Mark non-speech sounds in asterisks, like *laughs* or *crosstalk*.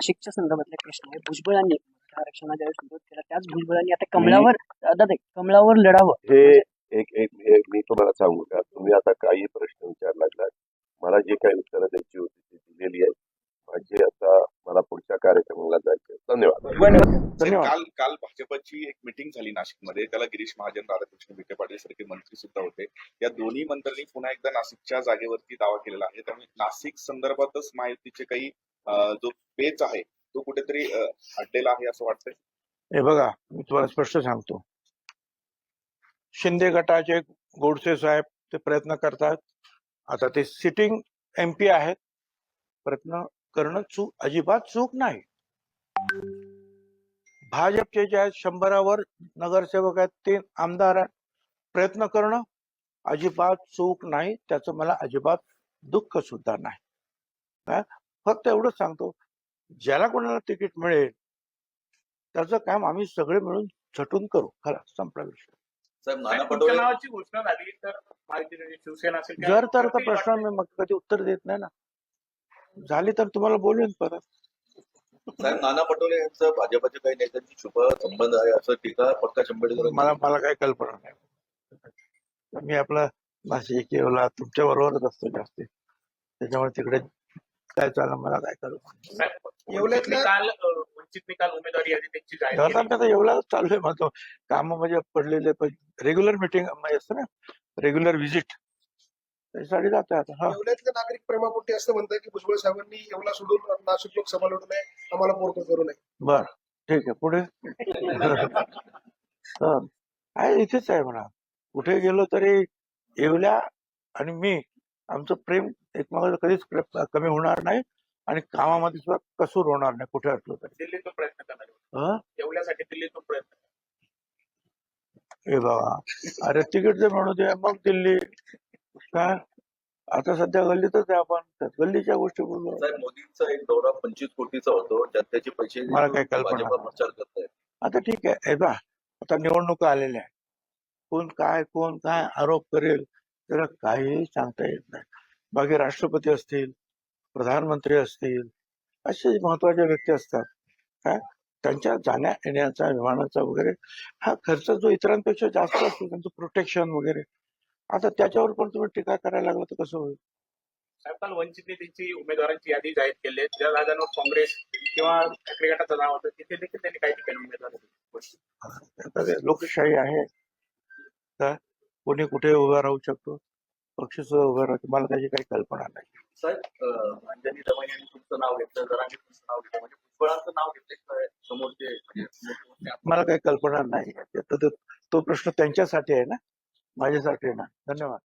नाशिकच्या संदर्भातले प्रश्न आहे भुजबळांनी आरक्षणाला ज्यावेळेस विरोध केला. त्याच भुजबळांनी आता कमळावर दादा कमळावर लढावं. हे एक एक मी तुम्हाला सांगू का? तुम्ही आता काही प्रश्न विचार लागलात. मला जे काही उत्तरं द्यायची होती ती दिलेली आहे माझे आता मला पुढच्या कार्यक्रमाला जायचं. धन्यवाद. धन्यवाद. काल काल भाजपची एक मिटिंग झाली नाशिकमध्ये. त्याला गिरीश महाजन राधाकृष्ण विखे पाटील सारखे मंत्री सुद्धा होते. या दोन्ही मंत्र्यांनी पुन्हा एकदा नाशिकच्या जागेवरती दावा केलेला आहे. त्यामुळे नाशिक संदर्भातच महायुतीचे काही जो पेच आहे तो कुठेतरी अडलेला आहे असं वाटतंय? हे बघा मी तुम्हाला स्पष्ट सांगतो. शिंदे गटाचे गोडसे साहेब ते प्रयत्न करतात. आता ते सिटिंग एम पी आहेत. प्रयत्न करणं चूक अजिबात चूक नाही. भाजपचे जे आहेत शंभरावर नगरसेवक आहेत ते आमदार आहेत. प्रयत्न करणं अजिबात चूक नाही. त्याचं मला अजिबात दुःख सुद्धा नाही फक्त एवढंच सांगतो ज्याला कोणाला तिकीट मिळेल त्याचं काम आम्ही सगळे मिळून झटून करू. खरा संपला विषय. नावाची घोषणा झाली तर शिवसेना असेल जर तर प्रश्न मी मग कधी उत्तर देत नाही ना. झाली तर तुम्हाला बोलवेन परत. साहेब नाना पटोले यांचं भाजपच्या काही नेत्यांशी शुभ संबंध आहे असं टीका पक्का शंभर मला मला काही कल्पना नाही. मी आपला नाशिक येवला तुमच्या बरोबरच असतो जास्ती. त्याच्यामुळे तिकडे काय चाललं मला काय करू? वंचितने काल वंचितने काल उमेदवारी यादी त्यांची जाहीर आता केली. मी आता एवढं चालू आहे माझं काम म्हणजे पडलेले रेग्युलर मिटिंग असतं ना रेग्युलर व्हिजिट त्याच्यासाठी जातोय आता हा. येवल्यातले नागरिक प्रेमापोटी असं म्हणतात की भुजबळ साहेबांनी येवला सोडून नाशिक लोकसभा लढू नये आम्हाला पोरकं करू नये. बर ठीक आहे पुढे. *laughs* हा. आहे इथेच आहे म्हणा. कुठे गेलो तरी येवल्या आणि मी आमचं प्रेम एकमेकांचं कधीच कमी होणार नाही आणि कामामध्ये सुद्धा कसूर होणार नाही कुठे असलो तरी. दिल्लीतून प्रयत्न करणार हं? एवढ्यासाठी दिल्लीतून प्रयत्न हे बाबा अरे तिकीट जर म्हणू दे मग दिल्ली. काय? आता सध्या गल्लीतच आहे आपण. गल्लीच्या गोष्टी बोलू. साहेब मोदींचा एक दौरा पंचवीस कोटीचा होतो. जनतेचे पैसे मला काही कल्पना आता ठीक आहे. हे बा आता निवडणुका आलेल्या आहेत. कोण काय कोण काय आरोप करेल त्याला काहीही सांगता येत नाही. बाकी राष्ट्रपती असतील प्रधानमंत्री असतील असे महत्त्वाच्या व्यक्ती असतात. काय? त्यांच्या जाण्या येण्याचा विमानाचा वगैरे हा खर्च जो इतरांपेक्षा जास्त असतो त्यांचं प्रोटेक्शन वगैरे आता त्याच्यावर पण तुम्ही टीका करायला लागला तर कसं होईल? साहेब काल वंचितने त्यांची उमेदवारांची यादी जाहीर केली आहे. ज्या जागांवर काँग्रेस किंवा ठाकरे गटाचं नाव होतं तिथे देखील त्यांनी काही ठिकाणी उमेदवार लोकशाही आहे. का कोणी कुठे उभा राहू शकतो पक्ष सुद्धा उभा राहतो मला त्याची काही कल्पना नाही. साहेब अं, अंजनी दमन यांनी तुमचं नाव घेतलं तुमचं नाव घेतलं म्हणजे भुजबळांचं नाव घेतलं समोरचे म्हणजे मला काही कल्पना नाही तो प्रश्न त्यांच्यासाठी आहे ना? माझ्यासाठी ना? धन्यवाद.